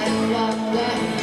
Wah, wah.